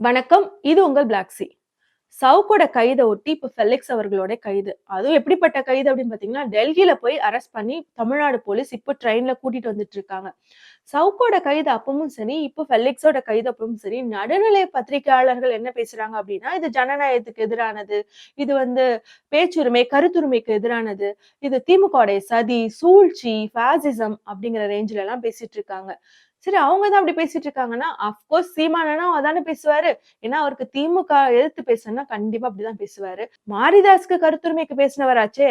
வணக்கம் இது உங்கள் பிளாக் சி சவுக்கோட கைதை ஒட்டி இப்ப ஃபெலிக்ஸ் அவர்களோட கைது. அதுவும் எப்படிப்பட்ட கைது அப்படின்னு பாத்தீங்கன்னா டெல்லியில போய் அரெஸ்ட் பண்ணி தமிழ்நாடு போலீஸ் இப்போ ட்ரெயின்ல கூட்டிட்டு வந்துட்டு இருக்காங்க. சவுக்கோட கைது அப்பவும் சரி இப்போ ஃபெலிக்ஸோட கைது அப்பவும் சரி நடுநிலை பத்திரிகையாளர்கள் என்ன பேசுறாங்க அப்படின்னா இது ஜனநாயகத்துக்கு எதிரானது இது வந்து பேச்சுரிமை கருத்துரிமைக்கு எதிரானது இது திமுகவுடைய சதி சூழ்ச்சி ஃபேசிசம் அப்படிங்கிற ரேஞ்சில எல்லாம் பேசிட்டு இருக்காங்க. சரி அவங்க தான் அப்படி பேசிட்டு இருக்காங்கன்னா அப்கோர்ஸ் சீமானனா அதானே பேசுவாரு. ஏன்னா அவருக்கு திமுக எதிர்த்து பேசணும்னா கண்டிப்பா அப்படிதான் பேசுவாரு. மாரிதாஸ்க்கு கருத்துரிமைக்கு பேசினவராச்சே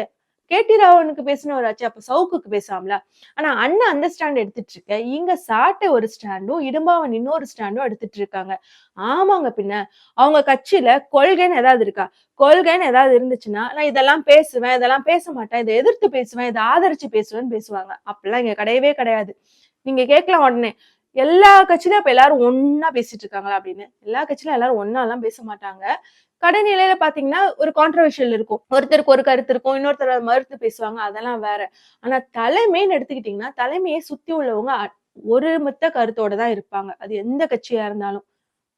கேடி ராவனுக்கு பேசினவராச்சே அப்ப சவுக்குக்கு பேசாமல? ஆனா அண்ணன் அந்த ஸ்டாண்ட் எடுத்துட்டு இருக்க. இங்க சாட்டை ஒரு ஸ்டாண்டும் இடும்பாவன் இன்னொரு ஸ்டாண்டும் எடுத்துட்டு இருக்காங்க. ஆமாங்க பின்ன அவங்க கட்சியில கொள்கைன்னு ஏதாவது இருக்கா? கொள்கைன்னு ஏதாவது இருந்துச்சுன்னா நான் இதெல்லாம் பேசுவேன் இதெல்லாம் பேச மாட்டேன் இதை எதிர்த்து பேசுவேன் இதை ஆதரிச்சு பேசுவேன்னு பேசுவாங்க. அப்படிலாம் இங்க கிடையவே கிடையாது. நீங்க கேட்கலாம் உடனே எல்லா கட்சியிலும் இப்ப எல்லாரும் ஒன்னா பேசிட்டு இருக்காங்களா அப்படின்னு? எல்லா கட்சியிலும் எல்லாரும் ஒன்னா எல்லாம் பேச மாட்டாங்க. கடைநிலையில பாத்தீங்கன்னா ஒரு கான்ட்ரவர்ஷியல் இருக்கும். ஒருத்தருக்கு ஒரு கருத்து இருக்கும் இன்னொருத்தர் மறுத்து பேசுவாங்க அதெல்லாம் வேற. ஆனா தலைமைன்னு எடுத்துக்கிட்டீங்கன்னா தலைமையை சுத்தி உள்ளவங்க அ- ஒரு மித்த கருத்தோட தான் இருப்பாங்க. அது எந்த கட்சியா இருந்தாலும்.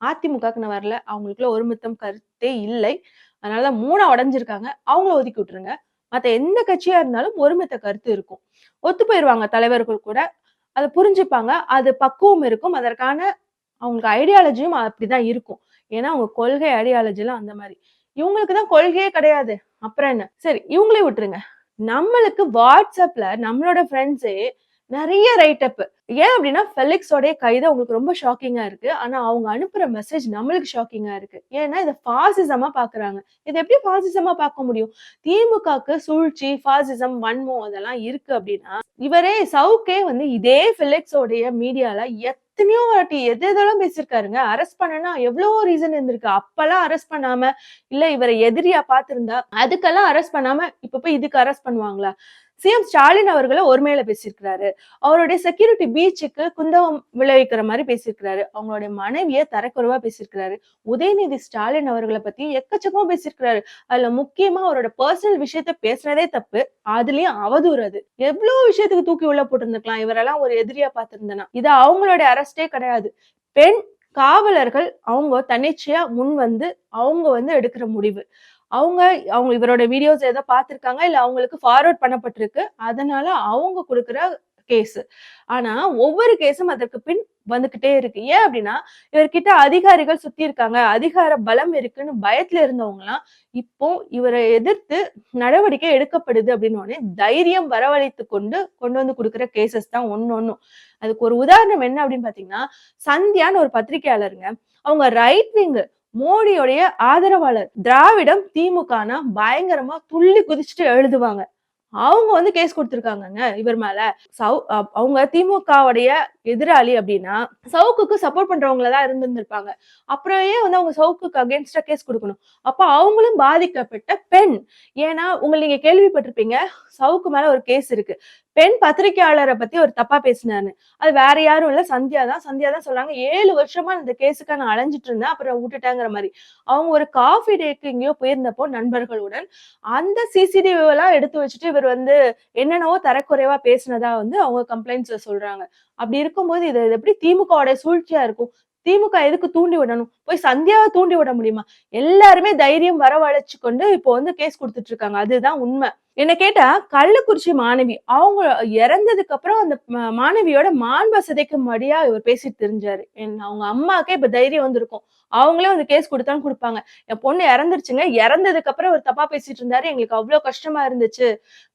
அதிமுகக்குன்னு வரல அவங்களுக்குள்ள ஒரு மித்தம் கருத்தே இல்லை. அதனாலதான் மூணா உடைஞ்சிருக்காங்க. அவங்கள ஒதுக்கி விட்டுருங்க. மற்ற எந்த கட்சியா இருந்தாலும் ஒருமித்த கருத்து இருக்கும். ஒத்து போயிருவாங்க தலைவர்கள் கூட. அதை புரிஞ்சுப்பாங்க. அது பக்குவம் இருக்கும். அதற்கான அவங்களுக்கு ஐடியாலஜியும் அப்படிதான் இருக்கும். ஏன்னா அவங்க கொள்கை ஐடியாலஜி எல்லாம் அந்த மாதிரி. இவங்களுக்கு தான் கொள்கையே கிடையாது. அப்புறம் என்ன? சரி இவங்களே விட்டுருங்க. நம்மளுக்கு வாட்ஸ்அப்ல நம்மளோட ஃப்ரெண்ட்ஸே நிறைய ரைட் அப் ஏன் அப்படின்னா ஃபெலிக்ஸோடைய கைது அவங்களுக்கு ரொம்ப ஷாக்கிங்கா இருக்கு. ஆனா அவங்க அனுப்புற மெசேஜ் நம்மளுக்கு ஷாக்கிங்கா இருக்கு. ஏன்னா இதை ஃபாசிசமா பாக்குறாங்க. இதை எப்படி ஃபாசிசமா பார்க்க முடியும்? திமுகக்கு சூழ்ச்சி ஃபாசிசம் வன்மம் அதெல்லாம் இருக்கு அப்படின்னா இவரே சவுக்கே வந்து இதே ஃபெலிக்ஸோடைய மீடியால எத்தனையோ வாட்டி எது எதெல்லாம் பேசியிருக்காருங்க? அரெஸ்ட் பண்ணனா எவ்வளவோ ரீசன் இருந்திருக்கு? அப்பெல்லாம் அரெஸ்ட் பண்ணாம இல்ல இவரை எதிரியா பார்த்திருந்தா அதுக்கெல்லாம் அரெஸ்ட் பண்ணாம இப்ப போய் இதுக்கு அரெஸ்ட் பண்ணுவாங்களா? சிஎம் ஸ்டாலின் அவர்களை ஒருமையில பேசியிருக்கிறாரு. அவருடைய செக்யூரிட்டி பீச்சுக்கு குந்தகம் விளைவிக்கிற மாதிரி பேசியிருக்கிறாரு. அவங்களுடைய மனைவிய தரக்குறைவா பேசியிருக்கிறாரு. உதயநிதி ஸ்டாலின் அவர்களை பத்தி எக்கச்சக்கமா பேசியிருக்கிறாரு. அதுல முக்கியமா அவரோட பர்சனல் விஷயத்த பேசுறதே தப்பு. அதுலயும் அவதூறு அது. எவ்வளவு விஷயத்துக்கு தூக்கி உள்ள போட்டிருந்துக்கலாம் இவரெல்லாம் ஒரு எதிரியா பார்த்திருந்தனா. இது அவங்களுடைய அரஸ்டே கிடையாது. பெண் காவலர்கள் அவங்க தன்னிச்சையா முன் வந்து அவங்க வந்து எடுக்கிற முடிவு. அவங்க அவங்க இவரோட வீடியோஸ் ஏதோ பார்த்துருக்காங்க? இல்லை அவங்களுக்கு ஃபார்வர்ட் பண்ணப்பட்டிருக்கு. அதனால அவங்க கொடுக்குற கேஸ் ஆனா ஒவ்வொரு கேஸும் அதற்கு பின் வந்துகிட்டே இருக்கு. ஏன் அப்படின்னா இவர்கிட்ட அதிகாரிகள் சுத்தி இருக்காங்க. அதிகார பலம் இருக்குன்னு பயத்துல இருந்தவங்க எல்லாம் இப்போ இவரை எதிர்த்து நடவடிக்கை எடுக்கப்படுது அப்படின்னு உடனே தைரியம் வரவழைத்து கொண்டு கொண்டு வந்து கொடுக்குற கேசஸ் தான் ஒன்னு ஒன்னும் அதுக்கு ஒரு உதாரணம் என்ன அப்படின்னு பாத்தீங்கன்னா சந்தியான்னு ஒரு பத்திரிகையாளருங்க. அவங்க ரைட் விங்கு மோடியோடைய ஆதரவாளர் திராவிடம் திமுகனா பயங்கரமா துள்ளி குதிச்சுட்டு எழுதுவாங்க. அவங்க வந்து கேஸ் கொடுத்திருக்காங்கங்க இவர் மேல. சவு அவங்க திமுகவுடைய எதிராளி அப்படின்னா சவுக்குக்கு சப்போர்ட் பண்றவங்கள தான் இருந்திருந்திருப்பாங்க. அப்புறம் ஏன் வந்து அவங்க சவுக்குக்கு அகேன்ஸ்டா கேஸ் கொடுக்கணும்? அப்ப அவங்களும் பாதிக்கப்பட்ட பெண். ஏன்னா உங்களை நீங்க கேள்விப்பட்டிருப்பீங்க சவுக்கு மேல ஒரு கேஸ் இருக்கு. பெண் பத்திரிகையாளரை பத்தி ஒரு தப்பா பேசினாரு. அது வேற யாரும் இல்ல. சந்தியா தான். சந்தியா தான் சொல்றாங்க ஏழு வருஷமா இந்த கேஸுக்கு நான் அலைஞ்சிட்டு இருந்தேன். அப்புறம் விட்டுட்டேங்கிற மாதிரி. அவங்க ஒரு காஃபி டேக்கு எங்கேயோ போயிருந்தப்போ நண்பர்களுடன் அந்த சிசிடிவி எல்லாம் எடுத்து வச்சுட்டு இவர் வந்து என்னென்னவோ தரக்குறைவா பேசினதா வந்து அவங்க கம்ப்ளைண்ட்ஸ்ல சொல்றாங்க. அப்படி இருக்கும்போது இது இது எப்படி திமுகவோட சூழ்ச்சியா இருக்கும்? திமுக எதுக்கு தூண்டி விடணும்? போய் சந்தியாவை தூண்டி விட முடியுமா? எல்லாருமே தைரியம் வரவழைச்சு கொண்டு இப்போ வந்து கேஸ் கொடுத்துட்டு இருக்காங்க. அதுதான் உண்மை. என்ன கேட்டா கள்ளக்குறிச்சி மாணவி அவங்க இறந்ததுக்கு அப்புறம் அந்த மாணவியோட மாண்ப சிதைக்கும் மடியா இவர் பேசிட்டு தெரிஞ்சாரு. என் அவங்க அம்மாக்கே இப்ப தைரியம் வந்திருக்கும். அவங்களே வந்து கேஸ் கொடுத்தாலும் கொடுப்பாங்க. என் பொண்ணு இறந்துருச்சுங்க. இறந்ததுக்கு அப்புறம் அவர் தப்பா பேசிட்டு இருந்தாரு. எங்களுக்கு அவ்வளவு கஷ்டமா இருந்துச்சு.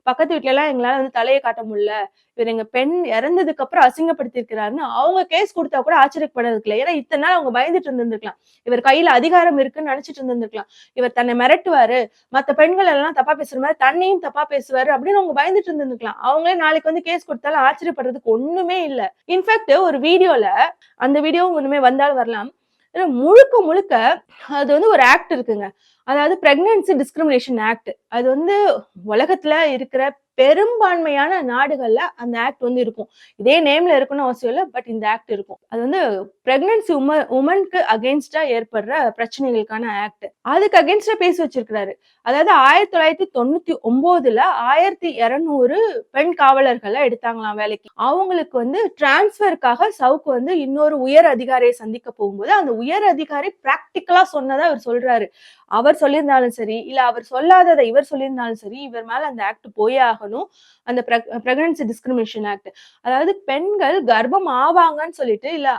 பக்கத்து வீட்ல எல்லாம் எங்களால வந்து தலையை காட்ட முடியல. இவர் எங்க பெண் இறந்ததுக்கு அப்புறம் அசிங்கப்படுத்திருக்கிறாருன்னு அவங்க கேஸ் கொடுத்தா கூட ஆச்சரியப்படுறதுக்கு இல்லை. ஏன்னா இத்தனை நாள் அவங்க பயந்துட்டு இருந்திருக்கலாம் இவர் கையில அதிகாரம் இருக்குன்னு நினைச்சிட்டு இருந்திருக்கலாம் இவர் தன்னை மிரட்டுவாரு. மத்த பெண்கள் எல்லாம் தப்பா பேசுற மாதிரி தன்னையும் தப்பா பேசுவாரு அப்படின்னு அவங்க பயந்துட்டு இருந்துருக்கலாம் அவங்களே நாளைக்கு வந்து கேஸ் கொடுத்தாலும் ஆச்சரியப்படுறதுக்கு ஒண்ணுமே இல்ல. இன்ஃபேக்ட் ஒரு வீடியோல அந்த வீடியோ ஒண்ணுமே வந்தாலும் வரலாம். முழுக்க முழுக்க அது வந்து ஒரு ஆக்ட் இருக்குங்க. அதாவது பிரெக்னன்சி டிஸ்கிரிமினேஷன் ஆக்ட் அது வந்து உலகத்துல இருக்கிற பெரும்பான்மையான நாடுகள்ல அந்த ஆக்ட் வந்து இருக்கும். இதே நேம்ல இருக்கணும்னு அவசியம் இல்லை பட் இந்த ஆக்ட் இருக்கும். அது வந்து பிரெக்னன்சி உம உமனுக்கு அகேன்ஸ்டா ஏற்படுற பிரச்சனைகளுக்கான ஆக்ட் அதுக்கு அகேன்ஸ்டா பேசி வச்சிருக்கிறாரு. அதாவது ஆயிரத்தி தொள்ளாயிரத்தி தொண்ணூத்தி ஒன்பதுல ஆயிரத்தி இருநூறு பெண் காவலர்களை எடுத்தாங்களாம் வேலைக்கு. அவங்களுக்கு வந்து டிரான்ஸ்பருக்காக சவுக்கு வந்து இன்னொரு உயர் அதிகாரியை சந்திக்க போகும்போது அந்த உயர் அதிகாரி பிராக்டிக்கலா சொன்னதை அவர் சொல்றாரு. அவர் சொல்லியிருந்தாலும் சரி இல்ல அவர் சொல்லாததை இவர் சொல்லியிருந்தாலும் சரி இவர் மேல அந்த ஆக்ட் போயே ஆகும் பார்க்கணும். அந்த பிரெக்னன்சி டிஸ்கிரிமினேஷன் ஆக்ட் அதாவது பெண்கள் கர்ப்பம் ஆவாங்கன்னு சொல்லிட்டு இல்ல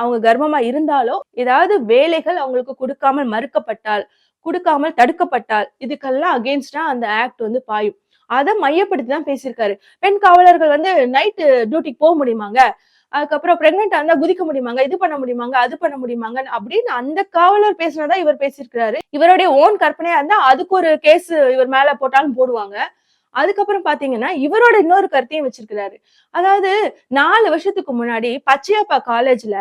அவங்க கர்ப்பமா இருந்தாலோ ஏதாவது வேலைகள் அவங்களுக்கு கொடுக்காமல் மறுக்கப்பட்டால் கொடுக்காமல் தடுக்கப்பட்டால் இதுக்கெல்லாம் அகேன்ஸ்டா அந்த ஆக்ட் வந்து பாயும். அதை மையப்படுத்தி தான் பேசியிருக்காரு. பெண் காவலர்கள் வந்து நைட்டு டியூட்டிக்கு போக முடியுமாங்க? அதுக்கப்புறம் பிரெக்னெண்டா இருந்தா குதிக்க முடியுமாங்க? இது பண்ண முடியுமாங்க? அது பண்ண முடியுமாங்க அப்படின்னு அந்த காவலர் பேசினதா இவர் பேசியிருக்கிறாரு. இவருடைய ஓன் கற்பனையா இருந்தா அதுக்கு ஒரு கேஸ் இவர் மேல போட்டாலும் போடுவாங்க. அதுக்கப்புறம் பாத்தீங்கன்னா இவரோட இன்னொரு கருத்தையும் வச்சிருக்கிறாரு. அதாவது நாலு வருஷத்துக்கு முன்னாடி பச்சையப்பா காலேஜ்ல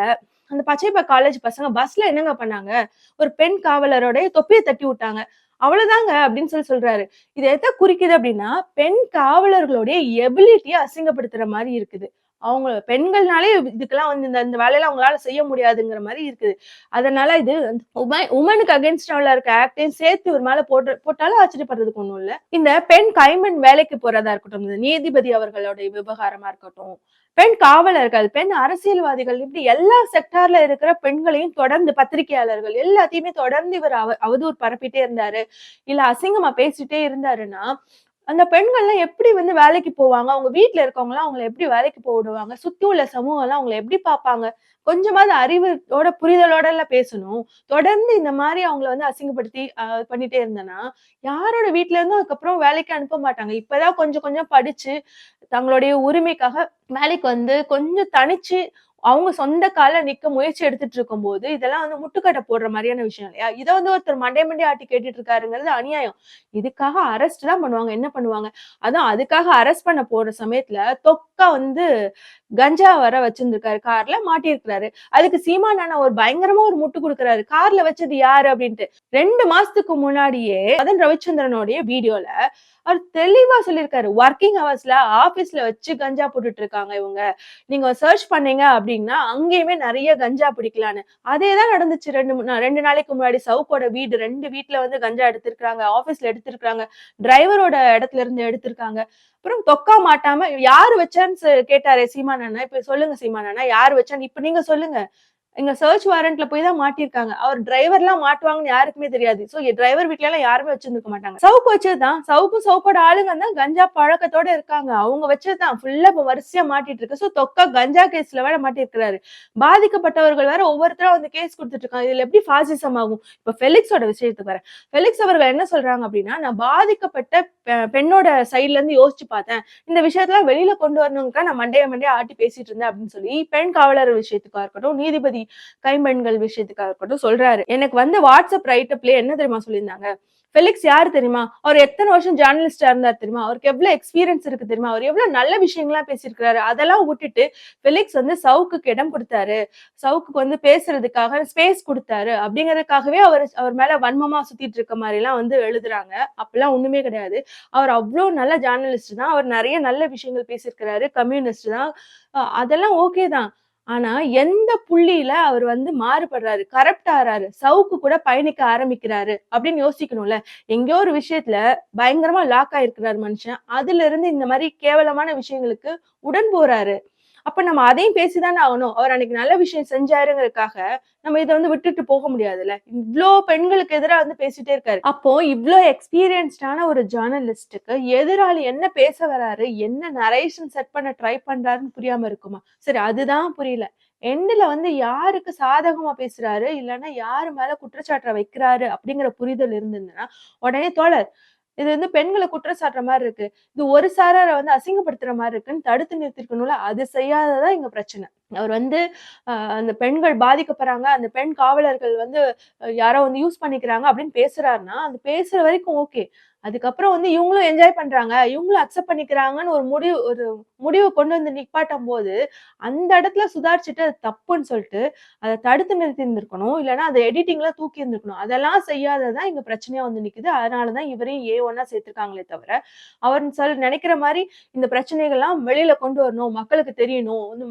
அந்த பச்சையப்பா காலேஜ் பசங்க பஸ்ல என்னங்க பண்ணாங்க? ஒரு பெண் காவலரோட தொப்பியை தட்டி விட்டாங்க. அவ்வளவுதாங்க அப்படின்னு சொல்லி சொல்றாரு. இது எதை குறிக்குது அப்படின்னா பெண் காவலர்களுடைய எபிலிட்டியை அசிங்கப்படுத்துற மாதிரி இருக்குது. அவங்க பெண்கள்னாலே இதுக்கெல்லாம் வந்து இந்த இந்த வேலையெல்லாம் அவங்களால செய்ய முடியாதுங்கிற மாதிரி இருக்குது. அதனால இது உமனுக்கு அகேன்ஸ்டாவில் இருக்க ஆக்டையும் சேர்த்து ஒரு மேலே போட்டு போட்டாலும் ஆச்சரியப்படுறதுக்கு ஒன்றும் இல்லை. இந்த பெண் கைமண் வேலைக்கு போறதா இருக்கட்டும் இந்த நீதிபதி அவர்களுடைய விவகாரமா இருக்கட்டும் பெண் காவலர்கள் பெண் அரசியல்வாதிகள் இப்படி எல்லா செக்டார்ல இருக்கிற பெண்களையும் தொடர்ந்து பத்திரிகையாளர்கள் எல்லாத்தையுமே தொடர்ந்து இவர் அவ அவதூறு பரப்பிட்டே இருந்தாரு. இல்ல அசிங்கமா பேசிட்டே இருந்தாருன்னா அந்த பெண்கள்லாம் எப்படி வந்து வேலைக்கு போவாங்க? அவங்க வீட்டுல இருக்கவங்களாம் அவங்களை எப்படி வேலைக்கு போடுவாங்க சுத்தி உள்ள சமூகம் எல்லாம் அவங்களை எப்படி பார்ப்பாங்க? கொஞ்சமாவது அறிவோட புரிதலோட எல்லாம் பேசணும். தொடர்ந்து இந்த மாதிரி அவங்கள வந்து அசிங்கப்படுத்தி பண்ணிட்டே இருந்தேன்னா யாரோட வீட்டுல இருந்தும் அதுக்கப்புறம் வேலைக்கு அனுப்ப மாட்டாங்க. இப்பதான் கொஞ்சம் கொஞ்சம் படிச்சு தங்களுடைய உரிமைக்காக வேலைக்கு வந்து கொஞ்சம் தனிச்சு அவங்க சொந்த கால நிக்க முயற்சி எடுத்துட்டு இருக்கும் போது இதெல்லாம் வந்து முட்டுக்கட்டை போடுற மாதிரியான விஷயம் இல்லையா? இதை வந்து ஒருத்தர் மண்டே மண்டே ஆட்டி கேட்டுட்டு இருக்காருங்கிறது அநியாயம். இதுக்காக அரெஸ்ட் தான் பண்ணுவாங்க. என்ன பண்ணுவாங்க? அதான் அதுக்காக அரெஸ்ட் பண்ண போற சமயத்துல தொக்கா வந்து கஞ்சா வர வச்சிருந்திருக்காரு. கார்ல மாட்டியிருக்கிறாரு. அதுக்கு சீமானான ஒரு பயங்கரமா ஒரு முட்டு கொடுக்குறாரு. கார்ல வச்சது யாரு அப்படின்ட்டு. ரெண்டு மாசத்துக்கு முன்னாடியே அதன் ரவிச்சந்திரனுடைய வீடியோல அவர் தெளிவா சொல்லியிருக்காரு. ஒர்க்கிங் ஹவர்ஸ்ல ஆபீஸ்ல வச்சு கஞ்சா போட்டுட்டு இருக்காங்க இவங்க. நீங்க சர்ச் பண்ணீங்க அப்படின்னா அங்கேயுமே நிறைய கஞ்சா பிடிக்கலான்னு. அதே தான் நடந்துச்சு ரெண்டு ரெண்டு நாளைக்கு முன்னாடி சவுக்கோட வீடு ரெண்டு வீட்டுல வந்து கஞ்சா எடுத்திருக்காங்க ஆபீஸ்ல எடுத்திருக்காங்க டிரைவரோட இடத்துல இருந்து எடுத்திருக்காங்க. அப்புறம் தொக்கா மாட்டாம யாரு வச்சான்னு கேட்டாரே சீமானா இப்ப சொல்லுங்க சீமானா யாரு வச்சான்னு? இப்ப நீங்க சொல்லுங்க. எங்க சர்ச் வாரண்ட்ல போய் தான் மாட்டிருக்காங்க அவர் டிரைவர் எல்லாம் மாட்டுவாங்கன்னு யாருக்குமே தெரியாது. சோ டிரைவர் வீட்ல எல்லாம் யாருமே வச்சிருக்க மாட்டாங்க. சவுக்கு வச்சதுதான். சவுக்கு சவுக்கோட ஆளுங்க தான் கஞ்சா பழக்கத்தோட இருக்காங்க. அவங்க வச்சதுதான். ஃபுல்லா இப்ப வரிசையா மாட்டிட்டு இருக்கு சோ தொக்கா கஞ்சா கேஸ்ல வேற மாட்டிருக்கிறாரு பாதிக்கப்பட்டவர்கள் வேற ஒவ்வொருத்தரும் வந்து கேஸ் கொடுத்துட்டு இருக்காங்க. இதுல எப்படி பாசிசம் ஆகும்? இப்ப ஃபெலிக்ஸோட விஷயத்துக்கு வர ஃபெலிக்ஸ் அவர்கள் என்ன சொல்றாங்க அப்படின்னா நான் பாதிக்கப்பட்ட பெண்ணோட சைட்ல இருந்து யோசிச்சு பார்த்தேன். இந்த விஷயத்தெல்லாம் வெளியில கொண்டு வரணுங்கக்கா நான் மண்டைய மண்டைய ஆட்டி பேசிட்டு இருந்தேன் அப்படின்னு சொல்லி பெண் காவலர் விஷயத்துக்கா இருக்கட்டும் நீதிபதி கைம்பெண்கள் விஷயத்துக்காக இருக்கட்டும் சொல்றாரு. எனக்கு வந்து வாட்ஸ்அப் ரைட்டப்ல என்ன தெரியுமா சொல்லியிருந்தாங்க? ஃபெலிக்ஸ் யார் தெரியுமா? அவர் எத்தனை வருஷம் ஜேர்னலிஸ்டா இருந்தார் தெரியுமா? அவருக்கு எவ்வளவு எக்ஸ்பீரியன்ஸ் இருக்கு தெரியுமா? அவர் எவ்வளவு நல்ல விஷயங்கள்லாம் பேசியிருக்கிறாரு. அதெல்லாம் விட்டுட்டு ஃபெலிக்ஸ் வந்து சவுக்கு இடம் கொடுத்தாரு. சவுக்கு வந்து பேசுறதுக்காக ஸ்பேஸ் கொடுத்தாரு. அப்படிங்கறதுக்காகவே அவர் அவர் மேல வன்மமா சுத்திட்டு இருக்க மாதிரி எல்லாம் வந்து எழுதுறாங்க. அப்பெல்லாம் ஒண்ணுமே கிடையாது. அவர் அவ்வளவு நல்ல ஜேர்னலிஸ்ட் தான். அவர் நிறைய நல்ல விஷயங்கள் பேசியிருக்கிறாரு. கம்யூனிஸ்ட் தான். அதெல்லாம் ஓகே தான். ஆனா எந்த புள்ளியில அவர் வந்து மாறுபடுறாரு கரப்ட் ஆறாரு சவுக்கு கூட பயணிக்க ஆரம்பிக்கிறாரு அப்படின்னு யோசிக்கணும்ல. எங்கேயோ ஒரு விஷயத்துல பயங்கரமா லாக் ஆயிருக்கிறாரு மனுஷன். அதுல இருந்து இந்த மாதிரி கேவலமான விஷயங்களுக்கு உடன் போறாரு. அப்ப நம்ம அதையும் பேசிதானே ஆகணும். அவர் அன்னைக்கு நல்ல விஷயம் செஞ்சாருங்கிறதுக்காக நம்ம இதை வந்து விட்டுட்டு போக முடியாதுல்ல? இவ்வளோ பெண்களுக்கு எதிராக வந்து பேசிட்டே இருக்காரு. அப்போ இவ்வளோ எக்ஸ்பீரியன்ஸ்டான ஒரு ஜேர்னலிஸ்டுக்கு எதிராளி என்ன பேச வராரு? என்ன நரேஷன் செட் பண்ண ட்ரை பண்றாருன்னு புரியாம இருக்குமா? சரி அதுதான் புரியல. எண்டில் வந்து யாருக்கு சாதகமா பேசுறாரு? இல்லைன்னா யாரு மேல குற்றச்சாட்டை வைக்கிறாரு? அப்படிங்கிற புரிதல் இருந்ததுன்னா உடனே தோழர் இது வந்து பெண்களை குற்றம் சாட்டுற மாதிரி இருக்கு. இது ஒரு சாராரை வந்து அசிங்கப்படுத்துற மாதிரி இருக்குன்னு தடுத்து நிறுத்திருக்கணும்ல அது செய்யாததான் இங்க பிரச்சனை. அவர் வந்து அந்த பெண்கள் பாதிக்கப்படுறாங்க அந்த பெண் காவலர்கள் வந்து யாரோ வந்து யூஸ் பண்ணிக்கிறாங்க அப்படின்னு பேசுறாருன்னா அது பேசுற வரைக்கும் ஓகே. அதுக்கப்புறம் வந்து இவங்களும் என்ஜாய் பண்றாங்க. இவங்களும் அக்செப்ட் பண்ணிக்கிறாங்கன்னு ஒரு முடிவு ஒரு முடிவு கொண்டு வந்து நிப்பாட்டும் போது அந்த இடத்துல சுதாரிச்சுட்டு அது தப்புன்னு சொல்லிட்டு அதை தடுத்து நிறுத்தி இருந்திருக்கணும் இல்லைன்னா அதை எடிட்டிங்ல தூக்கி இருந்திருக்கணும். அதெல்லாம் செய்யாததான் இங்க பிரச்சனையா வந்து நிக்குது. அதனாலதான் இவரையும் ஏ ஒன்னா சேர்த்திருக்காங்களே தவிர அவர் சொல் நினைக்கிற மாதிரி இந்த பிரச்சனைகள்லாம் வெளியில கொண்டு வரணும். மக்களுக்கு தெரியணும். வந்து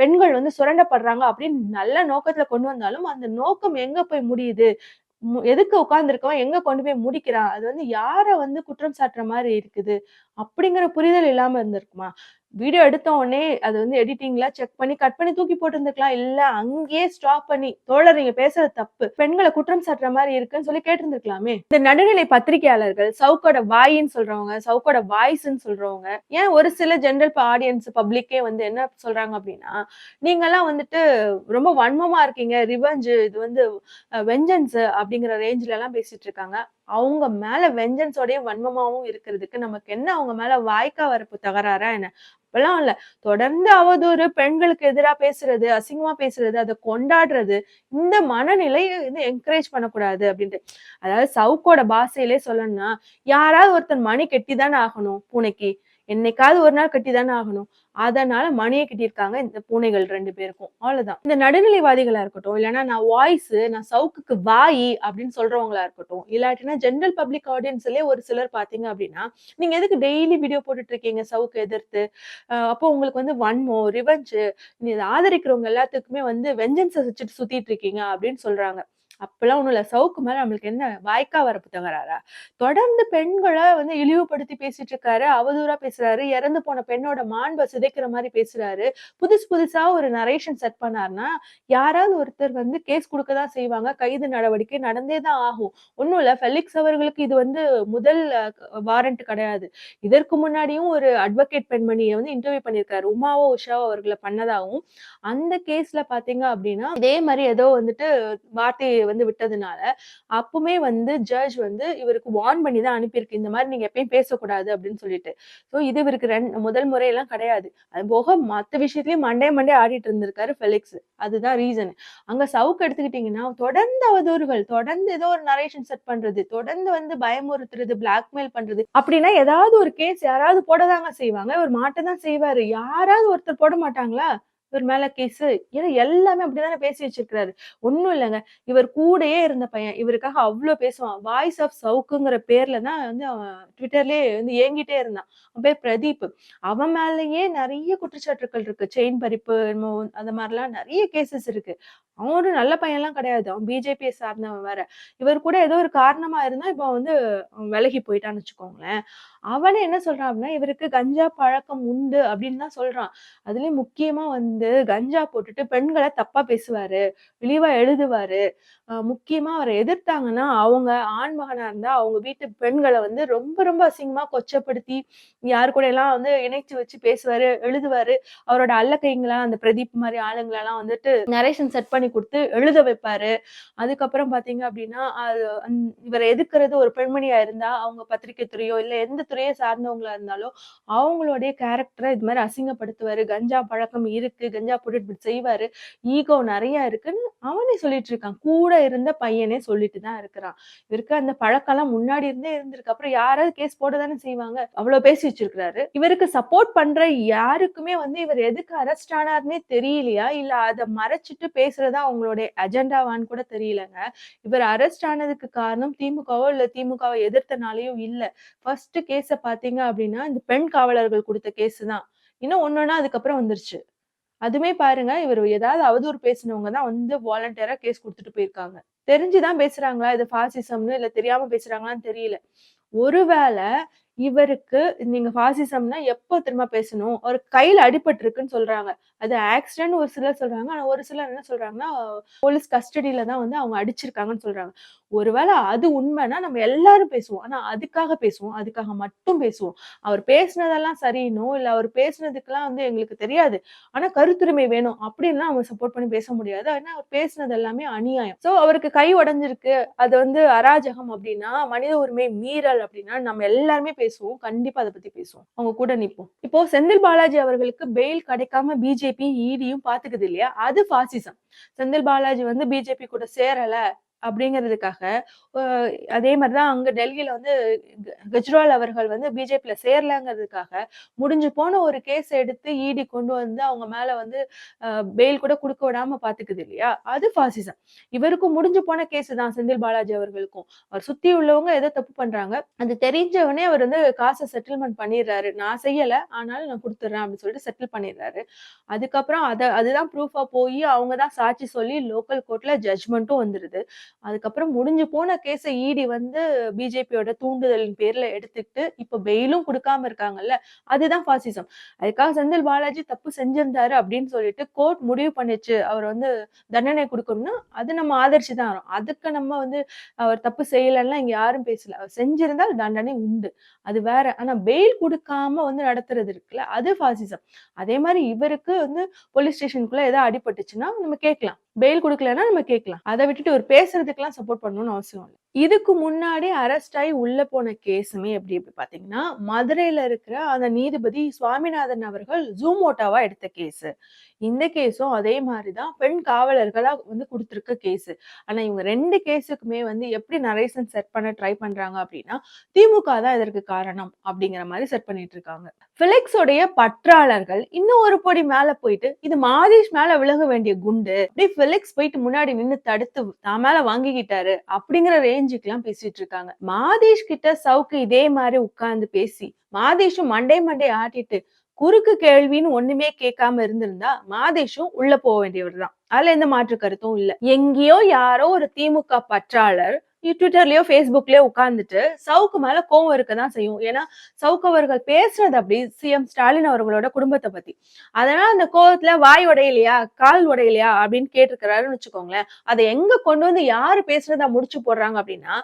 பெண்கள் வந்து சுரண்டப்படுறாங்க அப்படின்னு நல்ல நோக்கத்துல கொண்டு வந்தாலும் அந்த நோக்கம் எங்க போய் முடியுது? எதுக்கு உட்கார்ந்துருக்கவன்? எங்க கொண்டு போய் முடிக்கிறான்? அது வந்து யாரை வந்து குற்றம் சாட்டுற மாதிரி இருக்குது? அப்படிங்கிற புரிதல் இல்லாம இருந்திருக்குமா? வீடியோ எடுத்த உடனே அது வந்து எடிட்டிங்ல செக் பண்ணி கட் பண்ணி தூக்கி போட்டிருந்துக்கலாம் இல்ல அங்கேயே ஸ்டாப் பண்ணி தோழர் நீங்க பேசுறது தப்பு பெண்களை குற்றம் சாட்டுற மாதிரி இருக்குன்னு சொல்லி கேட்டிருந்துருக்கலாமே. இந்த நடுநிலை பத்திரிகையாளர்கள் சவுக்கோட வாயின்னு சொல்றவங்க சவுக்கோட வாய்ஸ்ன்னு சொல்றவங்க ஏன் ஒரு சில ஜென்ரல் ஆடியன்ஸ் பப்ளிக்கே வந்து என்ன சொல்றாங்க அப்படின்னா நீங்கெல்லாம் வந்துட்டு ரொம்ப வன்மமா இருக்கீங்க ரிவெஞ்சு இது வந்து வெஞ்சன்ஸ் அப்படிங்கிற ரேஞ்சில எல்லாம் பேசிட்டு இருக்காங்க. அவங்க மேல வெஞ்சன்ஸோடய வன்மமாவும் இருக்கிறதுக்கு நமக்கு என்ன? அவங்க மேல வாய்க்கா வரப்பு தகராறா என்ன? அப்பெல்லாம் இல்ல. தொடர்ந்து அவதூறு பெண்களுக்கு எதிராக பேசுறது அசிங்கமா பேசுறது அதை கொண்டாடுறது இந்த மனநிலையை வந்து என்கரேஜ் பண்ணக்கூடாது அப்படின்ட்டு. அதாவது சவுக்கோட பாஷையிலே சொல்லணும்னா யாராவது ஒருத்தன் மணி கெட்டி தானே ஆகணும் பூனைக்கு. என்னைக்காவது ஒரு நாள் கட்டி தானே ஆகணும். அதனால மணியை கட்டியிருக்காங்க இந்த பூனைகள் ரெண்டு பேருக்கும். அவ்வளவுதான். இந்த நடுநிலைவாதிகளா இருக்கட்டும் இல்லைன்னா நான் வாய்ஸ் நான் சவுக்குக்கு வாய் அப்படின்னு சொல்றவங்களா இருக்கட்டும் இல்லாட்டினா ஜென்ரல் பப்ளிக் ஆடியன்ஸ்லயே ஒரு சிலர் பாத்தீங்க அப்படின்னா நீங்க எதுக்கு டெய்லி வீடியோ போட்டுட்டு இருக்கீங்க சவுக்கு எதிர்த்து? அப்போ உங்களுக்கு வந்து வன்மோ ரிவெஞ்சு நீ இதை ஆதரிக்கிறவங்க எல்லாத்துக்குமே வந்து வெஞ்சன்ஸை வச்சுட்டு சுத்திட்டு இருக்கீங்க அப்படின்னு சொல்றாங்க. அப்பெல்லாம் ஒண்ணும் இல்ல. சவுக்கு மேலே நம்மளுக்கு என்ன வாய்க்கா வரப்பு தகராறா தொடர்ந்து பெண்களை வந்து இழிவுபடுத்தி பேசிட்டு இருக்காரு அவதூறா பேசுறாரு. இறந்து போன பெண்ணோட மாண்பை சிதைக்கிற மாதிரி பேசுறாரு. புதுசு புதுசா ஒரு நரேஷன் செட் பண்ணாருன்னா யாராவது ஒருத்தர் வந்து கேஸ் கொடுக்க தான் செய்வாங்க. கைது நடவடிக்கை நடந்தே தான் ஆகும். ஒண்ணும் இல்ல. ஃபெலிக்ஸ் அவர்களுக்கு இது வந்து முதல் வாரண்ட் கிடையாது. இதற்கு முன்னாடியும் ஒரு அட்வொகேட் பெண்மணியை வந்து இன்டர்வியூ பண்ணியிருக்காரு. உமாவோ உஷாவோ அவர்களை பண்ணதாகவும் அந்த கேஸ்ல பாத்தீங்க அப்படின்னா இதே மாதிரி ஏதோ வந்துட்டு வார்த்தையை வந்து விட்டதுனால அப்பவுமே வந்து ஜட்ஜ் வந்து இவருக்கு வார்ன் பண்ணி தான் அனுப்பியிருக்கு. இந்த மாதிரி நீங்க எப்பயும் பேசக்கூடாது அப்படின்னு சொல்லிட்டு. ஸோ இது இவருக்கு ரெண்டு முதல் முறையெல்லாம் கிடையாது. அது போக மற்ற விஷயத்துலயும் மண்டே மண்டே ஆடிட்டு இருந்திருக்காரு ஃபெலிக்ஸ் அதுதான் ரீசன் அங்க சவுக்கு எடுத்துக்கிட்டீங்கன்னா தொடர்ந்து அவதூறுகள் தொடர்ந்து ஏதோ ஒரு நரேஷன் செட் பண்றது தொடர்ந்து வந்து பயமுறுத்துறது பிளாக்மெயில் பண்றது அப்படின்னா ஏதாவது ஒரு கேஸ் யாராவது போடதாங்க செய்வாங்க. இவர் மாட்டை தான் செய்வாரு. யாராவது ஒருத்தர் போட மாட்டாங்களா? இவர் மேல கேஸ் ஏன்னா எல்லாமே அப்படிதானே பேசி வச்சிருக்கிறாரு. ஒன்றும் இல்லைங்க. இவர் கூடயே இருந்த பையன். இவருக்காக அவ்வளவு பேசுவான். வாய்ஸ் ஆஃப் சவுக்குங்கிற பேர்ல தான் வந்து அவன் ட்விட்டர்லயே வந்து ஏங்கிட்டே இருந்தான். அப்படியே பிரதீப். அவன் மேலேயே நிறைய குற்றச்சாட்டுகள் இருக்கு. செயின் பறிப்பு அந்த மாதிரிலாம் நிறைய கேசஸ் இருக்கு. அவன் ஒரு நல்ல பையன்லாம் கிடையாது. அவன் பிஜேபியை சார்ந்தவன் வேற. இவர் கூட ஏதோ ஒரு காரணமா இருந்தா இப்போ வந்து விலகி போயிட்டான்னு வச்சுக்கோங்களேன். அவனை என்ன சொல்றான் அப்படின்னா இவருக்கு கஞ்சா பழக்கம் உண்டு அப்படின்னு தான் சொல்றான். அதுலயும் முக்கியமா வந்து கஞ்சா போட்டுட்டு பெண்களை தப்பா பேசுவாரு இழிவா எழுதுவாரு. முக்கியமா அவரை எதிர்த்தாங்கன்னா அவங்க ஆண் மகனா இருந்தா அவங்க வீட்டு பெண்களை வந்து ரொம்ப ரொம்ப அசிங்கமா கொச்சப்படுத்தி யார் கூட எல்லாம் வந்து இணைச்சு வச்சு பேசுவாரு எழுதுவாரு. அவரோட அல்லக்கைங்களா அந்த பிரதீப் மாதிரி ஆளுங்களெல்லாம் வந்துட்டு நரேஷன் செட் பண்ணி கொடுத்து எழுத வைப்பாரு. அதுக்கப்புறம் பாத்தீங்க அப்படின்னா அது இவரை எதிர்க்கிறது ஒரு பெண்மணியா இருந்தா அவங்க பத்திரிகை துறையோ இல்ல எந்த துறையை சார்ந்தவங்களா இருந்தாலும் அவங்களுடைய கேரக்டரை இது மாதிரி அசிங்கப்படுத்துவாரு. கஞ்சா பழக்கம் இருக்கு கஞ்சா போட்டு செய்வாரு. ஈகோ நிறைய இருக்குன்னு அவனே சொல்லிட்டு இருக்கான். கூட இருந்த பையனே சொல்லிட்டு தான் இருக்கிறான். இவருக்கு அந்த பழக்கம்லாம் முன்னாடி இருந்தே இருந்திருக்கு. அப்புறம் யாராவது கேஸ் போட தானே செய்வாங்க. அவ்வளவு பேசி வச்சிருக்கிறாரு. இவருக்கு சப்போர்ட் பண்ற யாருக்குமே வந்து இவர் எதுக்கு அரெஸ்ட் ஆனார்னே தெரியலையா? இல்ல அதை மறைச்சிட்டு பேசுறது தான் அவங்களுடைய அஜெண்டாவான்னு கூட தெரியலங்க. இவர் அரெஸ்ட் ஆனதுக்கு காரணம் திமுகவோ இல்ல திமுகவை எதிர்த்தனாலயோ இல்ல. ஃபர்ஸ்ட் கேஸ பாத்தீங்க அப்படின்னா இந்த பெண் காவலர்கள் கொடுத்த கேஸ் தான். இன்னும் ஒன்னொன்னா அதுக்கப்புறம் வந்துருச்சு. அதுமே பாருங்க இவர் ஏதாவது அவதூறு பேசினவங்க தான் வந்து வாலண்டியரா கேஸ் கொடுத்துட்டு போயிருக்காங்க. தெரிஞ்சுதான் பேசுறாங்களா? இது பாசிசம்னு இல்ல தெரியாம பேசுறாங்களான்னு தெரியல. ஒருவேளை இவருக்கு நீங்க பாசிசம்னா எப்போ திரும்ப பேசணும்? ஒரு கையில அடிபட்டு இருக்குன்னு சொல்றாங்க. அது ஆக்சிடென்ட் ஒரு சிலர் சொல்றாங்க. ஆனா ஒரு சிலர் என்ன சொல்றாங்கன்னா போலீஸ் கஸ்டடியில தான் வந்து அவங்க அடிச்சிருக்காங்கன்னு சொல்றாங்க. ஒருவேளை அது உண்மைன்னா நம்ம எல்லாரும் பேசுவோம். ஆனா அதுக்காக பேசுவோம். அதுக்காக மட்டும் பேசுவோம். அவர் பேசுனதெல்லாம் சரியினோ இல்ல அவர் பேசுனதுக்கெல்லாம் வந்து எங்களுக்கு தெரியாது. ஆனா கருத்துரிமை வேணும் அப்படின்லாம் அவங்க சப்போர்ட் பண்ணி பேச முடியாது. ஆனா அவர் பேசுனது எல்லாமே அநியாயம். சோ அவருக்கு கை உடைஞ்சிருக்கு. அது வந்து அராஜகம் அப்படின்னா மனித உரிமை மீறல் அப்படின்னா நம்ம எல்லாருமே பேசுவோம். கண்டிப்பா அதை பத்தி பேசுவோம். அவங்க கூட நிப்போம். இப்போ செந்தில் பாலாஜி அவர்களுக்கு பெயில் கிடைக்காம பிஜேபி இடியும் பாத்துக்குது இல்லையா? அது பாசிசம் செந்தில் பாலாஜி வந்து பிஜேபி கூட சேரல. அப்படிங்கிறதுக்காக அதே மாதிரி தான் அங்க டெல்லியில வந்து க- கெஜ்ரிவால் அவர்கள் வந்து பிஜேபியில சேரலங்கிறதுக்காக முடிஞ்சு போன ஒரு கேஸ் எடுத்து இடி கொண்டு வந்து அவங்க மேல வந்து பெயில் கூட கொடுக்க விடாம பார்த்துக்குது இல்லையா? அது ஃபாசிசம் இவருக்கும் முடிஞ்சு போன கேஸ் தான் செந்தில் பாலாஜி அவர்களுக்கும். அவர் சுத்தி உள்ளவங்க ஏதோ தப்பு பண்றாங்க. அது தெரிஞ்சவனே அவர் வந்து காசை செட்டில்மெண்ட் பண்ணிடுறாரு. நான் செய்யலை ஆனாலும் நான் கொடுத்துட்றேன் அப்படின்னு சொல்லிட்டு செட்டில் பண்ணிடுறாரு. அதுக்கப்புறம் அதை அதுதான் ப்ரூஃபாக போய் அவங்க தான் சாட்சி சொல்லி லோக்கல் கோர்ட்டில் ஜட்ஜ்மெண்ட்டும் வந்துருது. அதுக்கப்புறம் முடிஞ்சு போன கேஸை இடி வந்து பிஜேபியோட தூண்டுதலின் பேர்ல எடுத்துக்கிட்டு இப்ப பெயிலும் கொடுக்காம இருக்காங்கல்ல அதுதான் பாசிசம் அதுக்காக செந்தில் பாலாஜி தப்பு செஞ்சிருந்தாரு அப்படின்னு சொல்லிட்டு கோர்ட் முடிவு பண்ணிச்சு. அவர் வந்து தண்டனை கொடுக்கணும்னா அது நம்ம ஆதரிச்சு தான் அதுக்கு நம்ம வந்து அவர் தப்பு செய்யலைன்னா இங்க யாரும் பேசல. அவர் செஞ்சிருந்தால் தண்டனை உண்டு. அது வேற. ஆனா பெயில் கொடுக்காம வந்து நடத்துறது இருக்குல்ல அது பாசிசம் அதே மாதிரி இவருக்கு வந்து போலீஸ் ஸ்டேஷனுக்குள்ள ஏதாவது அடிபட்டுச்சுன்னா நம்ம கேட்கலாம். பெயில் கொடுக்கலன்னா நம்ம கேட்கலாம். அதை விட்டுட்டு ஒரு பேசுறதுக்கெல்லாம் சப்போர்ட் பண்ணணும்னு அவசியம் இல்லை. இதுக்கு முன்னாடி அரெஸ்ட் ஆகி உள்ள போன கேஸுமே எப்படி எப்படி பாத்தீங்கன்னா மதுரையில இருக்கிற அந்த நீதிபதி சுவாமிநாதன் அவர்கள் ஜூமோட்டாவா எடுத்த கேஸ் இந்த கேஸும் அதே மாதிரிதான் பெண் காவலர்களா வந்து கொடுத்துருக்க கேஸ் ஆனா இவங்க ரெண்டு கேஸுக்குமே வந்து எப்படி நரேசன் செட் பண்ண ட்ரை பண்றாங்க அப்படின்னா திமுக தான் இதற்கு காரணம் அப்படிங்கிற மாதிரி செட் பண்ணிட்டு இருக்காங்க. பிலிக்ஸோடைய பற்றாளர்கள் இன்னும் ஒரு படி மேல போயிட்டு இது மாதேஷ் மேல விலக வேண்டிய குண்டு. ஃபெலிக்ஸ் போயிட்டு முன்னாடி நின்னு தடுத்து தான் மேல வாங்கிக்கிட்டாரு அப்படிங்கிற ரேஞ்சுக்கு எல்லாம் பேசிட்டு இருக்காங்க. மாதேஷ் கிட்ட சவுக்கு இதே மாதிரி உட்கார்ந்து பேசி மாதேஷும் மண்டே மண்டே ஆட்டிட்டு குறுக்கு கேள்வின்னு ஒண்ணுமே கேட்காம இருந்திருந்தா மாதேஷும் உள்ள போக வேண்டியவர் தான். அதுல எந்த மாற்று கருத்தும் இல்ல. எங்கேயோ யாரோ ஒரு திமுக பற்றாளர் ட்விட்டர்லயோ ஃபேஸ்புக்லயோ உட்கார்ந்துட்டு சவுக்கு மேல கோவம் இருக்கதான் செய்யும். ஏன்னா சவுக்கு அவர்கள் பேசுறது அப்படி சிஎம் ஸ்டாலின் அவர்களோட குடும்பத்தை பத்தி. அதனால அந்த கோவத்துல வாய் உடையலையா கால் உடையலையா அப்படின்னு கேட்டிருக்கிறாருன்னு வச்சுக்கோங்களேன். அதை எங்க கொண்டு வந்து யாரு பேசுறதா முடிச்சு போடுறாங்க அப்படின்னா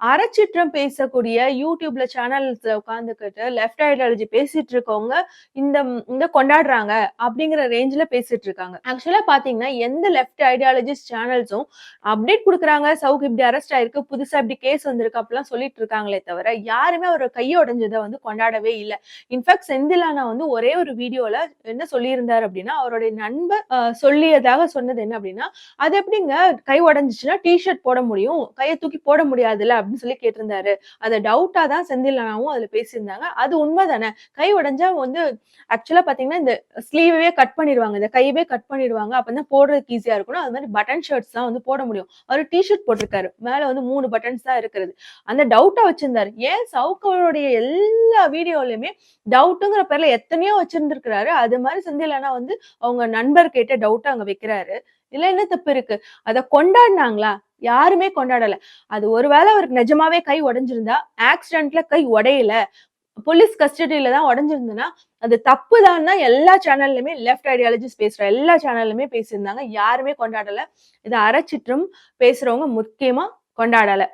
அரைச்சிற்றம் பேசக்கூடிய யூடியூப்ல சேனல்ஸ்ல உட்காந்துக்கிட்டு லெஃப்ட் ஐடியாலஜி பேசிட்டு இருக்கவங்க இந்த இந்த கொண்டாடுறாங்க அப்படிங்கிற ரேஞ்சில் பேசிட்டு இருக்காங்க. ஆக்சுவலாக பார்த்தீங்கன்னா எந்த லெஃப்ட் ஐடியாலஜிஸ்ட் சேனல்ஸும் அப்டேட் கொடுக்குறாங்க சவுக்கு இப்படி அரெஸ்ட் ஆயிருக்கு புதுசாக இப்படி கேஸ் வந்திருக்கு அப்படிலாம் சொல்லிட்டு இருக்காங்களே தவிர யாருமே அவர் கையை உடஞ்சதை வந்து கொண்டாடவே இல்லை. இன்ஃபேக்ட் செந்திலானா வந்து ஒரே ஒரு வீடியோல என்ன சொல்லியிருந்தார் அப்படின்னா அவருடைய நண்பர் சொல்லியதாக சொன்னது என்ன அப்படின்னா அது எப்படிங்க? கை உடைஞ்சிச்சுன்னா டிஷர்ட் போட முடியும் கையை தூக்கி போட முடியாதுல்ல அப்படின்னு சொல்லி கேட்டிருந்தாரு. அதை டவுட்டா தான் செந்திலானாவும் அதுல பேசியிருந்தாங்க. அது உண்மை தானே கை உடஞ்சா வந்து ஆக்சுவலா பாத்தீங்கன்னா இந்த ஸ்லீவே கட் பண்ணிடுவாங்க. இந்த கையவே கட் பண்ணிடுவாங்க. அப்பதான் போடுறதுக்கு ஈஸியா இருக்கணும். அது மாதிரி பட்டன் ஷர்ட்ஸ் தான் வந்து போட முடியும். அவர் டிஷர்ட் போட்டிருக்காரு. மேல வந்து மூணு பட்டன்ஸ் தான் இருக்கிறது. அந்த டவுட்டா வச்சிருந்தாரு. ஏன் சவுக்கவருடைய எல்லா வீடியோலயுமே டவுட்டுங்கிற பேர்ல எத்தனையோ வச்சிருந்திருக்கிறாரு. அது மாதிரி செந்திலானா வந்து அவங்க நண்பர் கேட்ட டவுட் அங்க வைக்கிறாரு. இதுல என்ன தப்பு இருக்கு? அதை கொண்டாடினாங்களா? யாருமே கொண்டாடல. அது ஒருவேளை அவருக்கு நிஜமாவே கை உடஞ்சிருந்தா ஆக்சிடென்ட்ல கை உடையல. போலீஸ் கஸ்டடியில தான் உடஞ்சிருந்ததுன்னா அது தப்பு தான் எல்லா சேனல்லுமே லெஃப்ட் ஐடியாலஜிஸ் பேசுற எல்லா சேனல்லுமே பேசியிருந்தாங்க. யாருமே கொண்டாடல. இதை அரைச்சிட்டும் பேசுறவங்க முக்கியமா கொண்டாடல.